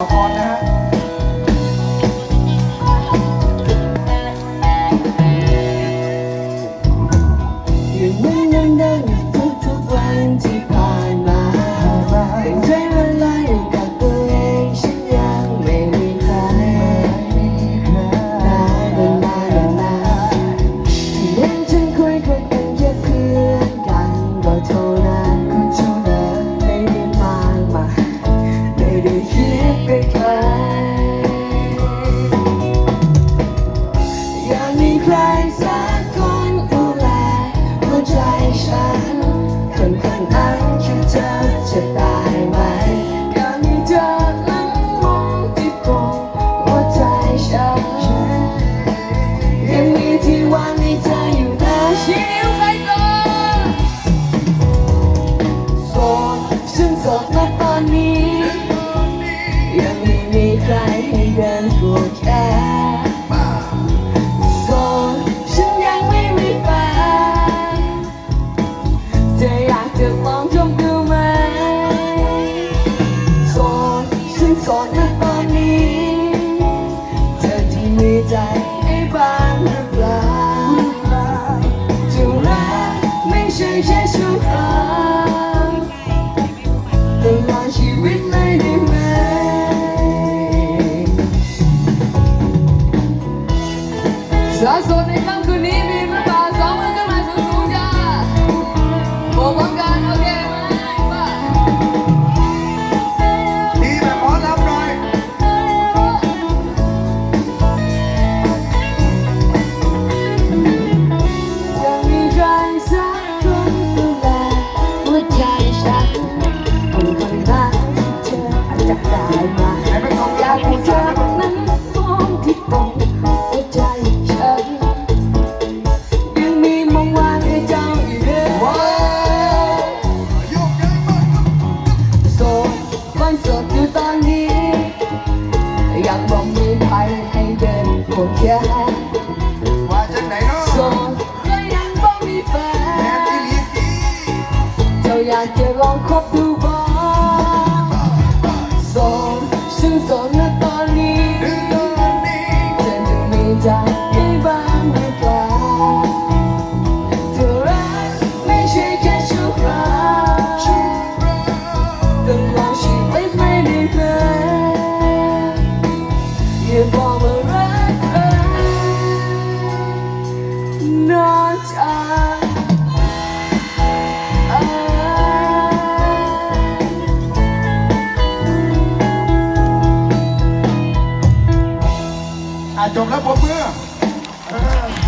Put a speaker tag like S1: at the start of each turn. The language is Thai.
S1: ละครนะฮะ
S2: คิดไปไกลอยากมีใครสักคนดูแลหัวใจฉันคนคนนั้นคือเธอจะตาย ใจให้บ้างหรือเปล่าจะรักไม่ใช่แค่ชั่วคราวตลอดชีวิตเลยได้ไหมสาสดในค่ำคืนนี้มีหรือเปลาสองมือขึ้นมาสูงๆจ้าโบกกันโอเค
S1: อ
S2: งคบดูบ้างโสดฉันสอนนี้
S1: ดึงตอนนี้
S2: เธอจะมีใจให้บ้างหรือเปล่าเธอรักไม่ใช่แค่ชั่วคราวตลอดชีวิตไม่ได้เลยอย่าบอกว่ารักเธอนอกจาก
S1: จบแล้วผมเมื่อเออ